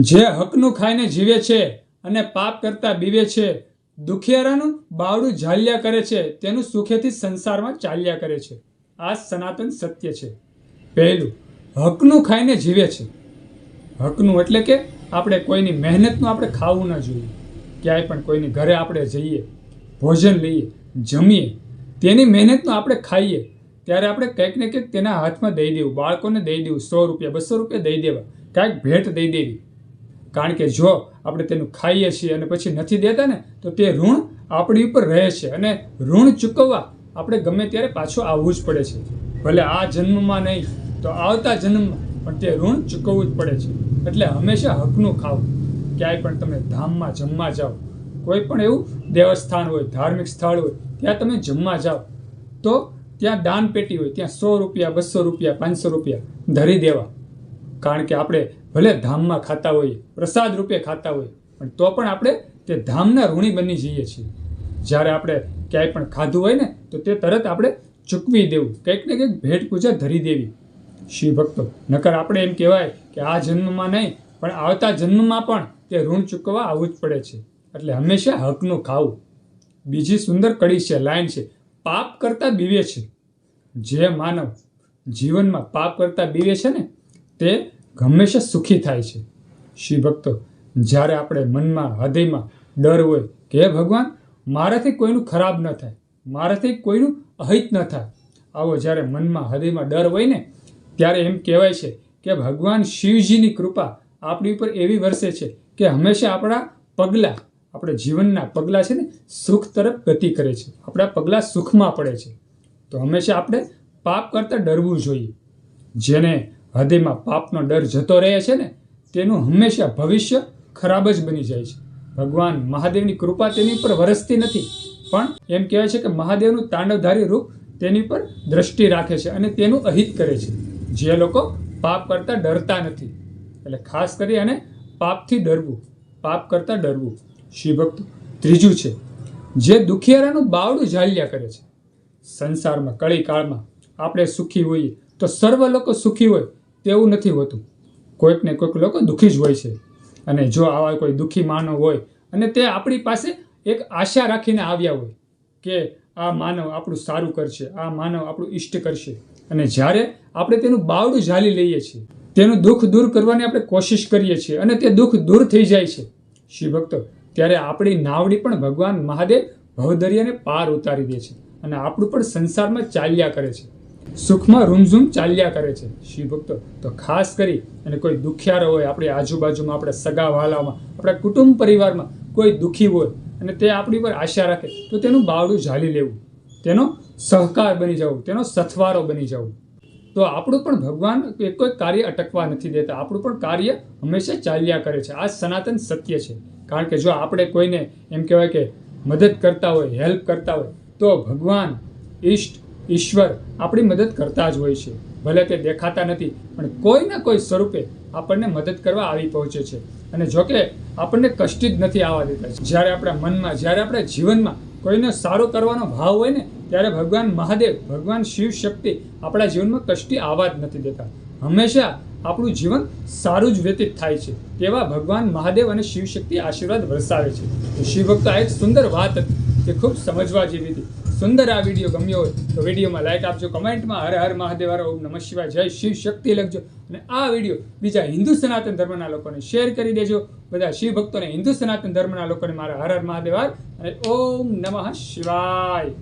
જે હકનું ખાઈને જીવે છે અને પાપ કરતા બીવે છે, દુખિયારાનું બાવડું ઝાલ્યા કરે છે, તેનું સુખેથી સંસારમાં ચાલ્યા કરે છે. આ સનાતન સત્ય છે. પહેલું, હકનું ખાઈને જીવે છે. હકનું એટલે કે આપણે કોઈની મહેનતનું આપણે ખાવું ન જોઈએ. ક્યાંય પણ કોઈની ઘરે આપણે જઈએ, ભોજન લઈએ, જમીએ, તેની મહેનતનું આપણે ખાઈએ, ત્યારે આપણે કંઈક ને કંઈક તેના હાથમાં દઈ દેવું, બાળકોને દઈ દેવું, સો રૂપિયા, બસો રૂપિયા દઈ દેવા, કાંઈક ભેટ દઈ દેવી. કારણ કે જો આપણે તેનું ખાઈએ છીએ અને પછી નથી દેતા ને, તો તે ઋણ આપણી ઉપર રહે છે અને ઋણ ચૂકવવા આપણે ગમે ત્યારે પાછું આવવું જ પડે છે. ભલે આ જન્મમાં નહીં, તો આવતા જન્મમાં પણ તે ઋણ ચૂકવવું જ પડે છે. એટલે હંમેશા હકનું ખાવું. ક્યાંય પણ તમે ધામમાં જમવા જાઓ, કોઈ પણ એવું દેવસ્થાન હોય, ધાર્મિક સ્થળ હોય, ત્યાં તમે જમવા જાઓ, તો ત્યાં દાન પેટી હોય, ત્યાં સો રૂપિયા, બસો રૂપિયા, પાંચસો રૂપિયા ધરી દેવા. કારણ કે આપણે ભલે ધામમાં ખાતા હોઈએ પ્રસાદ રૂપે ખાતા હોઈએ પણ તો પણ આપણે તે ધામના ઋણી બની જઈએ છીએ. જ્યારે આપણે ક્યાંય પણ ખાધું હોય ને, તો તે તરત આપણે ચૂકવી દેવું. કંઈક ને કંઈક ભેટ પૂજા ધરી દેવી. શિવ ભક્તો, નકર આપણે એમ કહેવાય કે આ જન્મમાં નહીં, પણ આવતા જન્મમાં પણ તે ઋણ ચૂકવવા આવવું જ પડે છે. એટલે હંમેશા હકનું ખાવું. બીજી સુંદર કડી છે, લાઈન છે, પાપ કરતાં બીવે છે. જે માનવ જીવનમાં પાપ કરતા બીવે છે ને, તે હંમેશા સુખી થાય છે. શ્રી ભક્તો, જ્યારે આપણે મનમાં, હૃદયમાં ડર હોય કે, હે ભગવાન, મારાથી કોઈનું ખરાબ ન થાય, મારાથી કોઈનું અહિત ન થાય. આવો જ્યારે મનમાં, હૃદયમાં ડર હોય ને, ત્યારે એમ કહેવાય છે કે, ભગવાન, શિવજીની કૃપા આપણી ઉપર એવી વરસે છે કે, હંમેશા આપણા પગલાં, આપણે જીવનના પગલાં છે ને, સુખ તરફ ગતિ કરે છે. આપણા પગલાં સુખમાં પડે છે. તો હંમેશા આપણે પાપ કરતાં ડરવું જોઈએ. જેને હૃદયમાં પાપનો ડર જતો રહે છે ને, તેનું હંમેશા ભવિષ્ય ખરાબ જ બની જાય છે. ભગવાન મહાદેવની કૃપા તેની પર વરસતી નથી, પણ એમ કહેવાય છે કે મહાદેવનું તાંડવધારી રૂપ તેની પર દ્રષ્ટિ રાખે છે અને તેનું અહિત કરે છે. જે લોકો પાપ કરતાં ડરતા નથી, એટલે ખાસ કરી અને પાપથી ડરવું, પાપ કરતાં ડરવું. શિવભક્ત ત્રીજું છે, જે દુખિયારાનું બાવડું ઝાલ્યા કરે છે. સંસારમાં કળી કાળમાં આપણે સુખી હોઈએ તો સર્વ લોકો સુખી હોય તેવું નથી હોતું. કોઈકને કોઈક લોકો દુઃખી જ હોય છે. અને જો આવા કોઈ દુઃખી માનવ હોય, અને તે આપણી પાસે એક આશા રાખીને આવ્યા હોય કે આ માનવ આપણું સારું કરશે, આ માનવ આપણું ઈષ્ટ કરશે. અને જ્યારે આપણે તેનું બાવડું ઝાલી લઈએ છીએ, તેનું દુઃખ દૂર કરવાની આપણે કોશિશ કરીએ છીએ, અને તે દુઃખ દૂર થઈ જાય છે. શિવ ભક્તો, ત્યારે આપણી નાવડી પણ ભગવાન મહાદેવ ભવદરિયાને પાર ઉતારી દે છે અને આપણું પણ સંસારમાં ચાલ્યા કરે છે. સુખમાં રૂમઝૂમ ચાલ્યા કરે છે. શિવ ભક્તો તો ખાસ કરી અને કોઈ દુખિયારો હોય, આપણી આજુબાજુમાં, આપણા સગા વાલામાં આપણા કુટુંબ પરિવારમાં કોઈ દુઃખી હોય અને તે આપણી પર આશા રાખે, તો તેનું બાવડું ઝાલી લેવું, તેનો સહકાર બની જવું, તેનો સથવારો બની જવું. તો આપણું પણ ભગવાન કોઈ કાર્ય અટકવા નથી દેતા, આપણું પણ કાર્ય હંમેશા ચાલ્યા કરે છે. આ સનાતન સત્ય છે. કારણ કે જો આપણે કોઈને એમ કહેવાય કે મદદ કરતા હોય, હેલ્પ કરતા હોય, તો ભગવાન ઈષ્ટ ઈશ્વર આપણી મદદ કરતા જ હોય છે. ભલે તે દેખાતા નથી, પણ કોઈના કોઈ સ્વરૂપે આપણને મદદ કરવા આવી પહોંચે છે. અને જોકે આપણને કષ્ટિત નથી આવવા દેતા. જ્યારે આપણા મનમાં, જ્યારે આપણા જીવનમાં કોઈને સારું કરવાનો ભાવ હોય ને, ત્યારે ભગવાન મહાદેવ, ભગવાન શિવ શક્તિ આપણા જીવનમાં કષ્ટી આવવા જ નથી દેતા. હંમેશા આપણું જીવન સારું જ વ્યતીત થાય છે. તેવા ભગવાન મહાદેવ અને શિવ શક્તિ આશીર્વાદ વરસાવે છે. શિવ ભક્ત આ એક સુંદર વાત હતી. તે ખૂબ સમજવા જેવી હતી. સુંદર આ વીડિયો ગમ્યો હોય તો વિડીયોમાં લાઈક આપજો, કમેન્ટમાં હર હર મહાદેવ ઓમ નમઃ શિવાય, જય શિવ શક્તિ લખજો. અને આ વીડિયો બીજા હિન્દુ સનાતન ધર્મના લોકોને શેર કરી દેજો. બધા શિવ ભક્તોને હિન્દુ સનાતન ધર્મના લોકોને મારા હર હર મહાદેવ અને ઓમ નમઃ શિવાય.